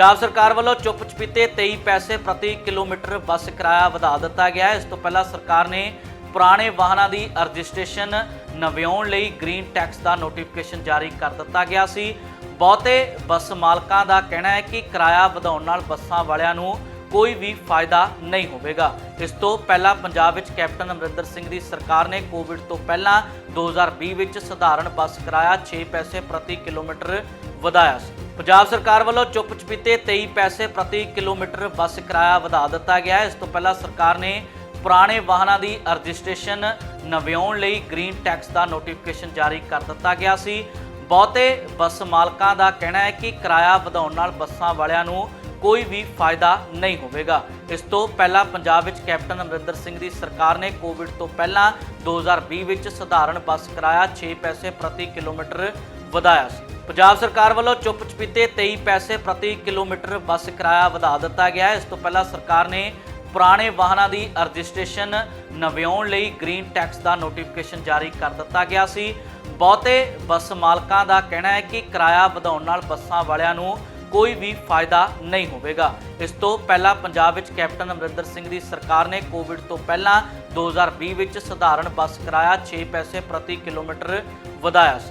ਪੰਜਾਬ ਸਰਕਾਰ ਵੱਲੋਂ ਚੁੱਪ ਚਪੀਤੇ 23 ਪੈਸੇ ਪ੍ਰਤੀ ਕਿਲੋਮੀਟਰ ਬੱਸ ਕਿਰਾਇਆ ਵਧਾ ਦਿੱਤਾ ਗਿਆ ਹੈ। ਇਸ ਤੋਂ ਪਹਿਲਾਂ ਸਰਕਾਰ ਨੇ ਪੁਰਾਣੇ ਵਾਹਨਾਂ ਦੀ ਰਜਿਸਟ੍ਰੇਸ਼ਨ ਨਵਿਆਉਣ ਲਈ ਗ੍ਰੀਨ ਟੈਕਸ ਦਾ ਨੋਟੀਫਿਕੇਸ਼ਨ ਜਾਰੀ ਕਰ ਦਿੱਤਾ ਗਿਆ ਸੀ। ਬਹੁਤੇ ਬੱਸ ਮਾਲਕਾਂ ਦਾ ਕਹਿਣਾ ਹੈ ਕਿ ਕਿਰਾਇਆ ਵਧਾਉਣ ਨਾਲ ਬੱਸਾਂ ਵਾਲਿਆਂ ਨੂੰ ਕੋਈ ਵੀ ਫਾਇਦਾ ਨਹੀਂ ਹੋਵੇਗਾ। ਇਸ ਤੋਂ ਪਹਿਲਾਂ ਪੰਜਾਬ ਵਿੱਚ ਕੈਪਟਨ ਅਮਰਿੰਦਰ ਸਿੰਘ ਦੀ ਸਰਕਾਰ ਨੇ ਕੋਵਿਡ ਤੋਂ ਪਹਿਲਾਂ 2020 ਵਿੱਚ ਸਧਾਰਨ ਬੱਸ ਕਿਰਾਇਆ 6 ਪੈਸੇ ਪ੍ਰਤੀ ਕਿਲੋਮੀਟਰ ਵਧਾਇਆ ਸੀ। ਪੰਜਾਬ ਸਰਕਾਰ ਵੱਲੋਂ ਚੁੱਪ ਚਪੀਤੇ 23 ਪੈਸੇ ਪ੍ਰਤੀ ਕਿਲੋਮੀਟਰ ਬੱਸ ਕਿਰਾਇਆ ਵਧਾ ਦਿੱਤਾ ਗਿਆ ਹੈ। ਇਸ ਤੋਂ ਪਹਿਲਾਂ ਸਰਕਾਰ ਨੇ ਪੁਰਾਣੇ ਵਾਹਨਾਂ ਦੀ ਰਜਿਸਟ੍ਰੇਸ਼ਨ ਨਵਿਆਉਣ ਲਈ ਗ੍ਰੀਨ ਟੈਕਸ ਦਾ ਨੋਟੀਫਿਕੇਸ਼ਨ ਜਾਰੀ ਕਰ ਦਿੱਤਾ ਗਿਆ ਸੀ। ਬਹੁਤੇ ਬੱਸ ਮਾਲਕਾਂ ਦਾ ਕਹਿਣਾ ਹੈ ਕਿ ਕਿਰਾਇਆ ਵਧਾਉਣ ਨਾਲ ਬੱਸਾਂ ਵਾਲਿਆਂ ਨੂੰ ਕੋਈ ਵੀ ਫਾਇਦਾ ਨਹੀਂ ਹੋਵੇਗਾ। ਇਸ ਤੋਂ ਪਹਿਲਾਂ ਪੰਜਾਬ ਵਿੱਚ ਕੈਪਟਨ ਅਮਰਿੰਦਰ ਸਿੰਘ ਦੀ ਸਰਕਾਰ ਨੇ ਕੋਵਿਡ ਤੋਂ ਪਹਿਲਾਂ 2020 ਵਿੱਚ ਸਧਾਰਨ ਬੱਸ ਕਿਰਾਇਆ 6 ਪੈਸੇ ਪ੍ਰਤੀ ਕਿਲੋਮੀਟਰ ਵਧਾਇਆ ਸੀ। ਪੰਜਾਬ ਸਰਕਾਰ ਵੱਲੋਂ ਚੁੱਪ ਚਪੀਤੇ 23 ਪੈਸੇ ਪ੍ਰਤੀ ਕਿਲੋਮੀਟਰ ਬੱਸ ਕਿਰਾਇਆ ਵਧਾ ਦਿੱਤਾ ਗਿਆ ਹੈ। ਇਸ ਤੋਂ ਪਹਿਲਾਂ ਸਰਕਾਰ ਨੇ ਪੁਰਾਣੇ ਵਾਹਨਾਂ ਦੀ ਰਜਿਸਟ੍ਰੇਸ਼ਨ ਨਵਿਆਉਣ ਲਈ ਗ੍ਰੀਨ ਟੈਕਸ ਦਾ ਨੋਟੀਫਿਕੇਸ਼ਨ ਜਾਰੀ ਕਰ ਦਿੱਤਾ ਗਿਆ ਸੀ। ਬਹੁਤੇ ਬੱਸ ਮਾਲਕਾਂ ਦਾ ਕਹਿਣਾ ਹੈ ਕਿ ਕਿਰਾਇਆ ਵਧਾਉਣ ਨਾਲ ਬੱਸਾਂ ਵਾਲਿਆਂ ਨੂੰ ਕੋਈ ਵੀ ਫਾਇਦਾ ਨਹੀਂ ਹੋਵੇਗਾ। ਇਸ ਤੋਂ ਪਹਿਲਾਂ ਪੰਜਾਬ ਵਿੱਚ ਕੈਪਟਨ ਅਮਰਿੰਦਰ ਸਿੰਘ ਦੀ ਸਰਕਾਰ ਨੇ ਕੋਵਿਡ ਤੋਂ ਪਹਿਲਾਂ 2020 ਵਿੱਚ ਸਧਾਰਨ ਬੱਸ ਕਿਰਾਇਆ 6 ਪੈਸੇ ਪ੍ਰਤੀ ਕਿਲੋਮੀਟਰ ਵਧਾਇਆ ਸੀ।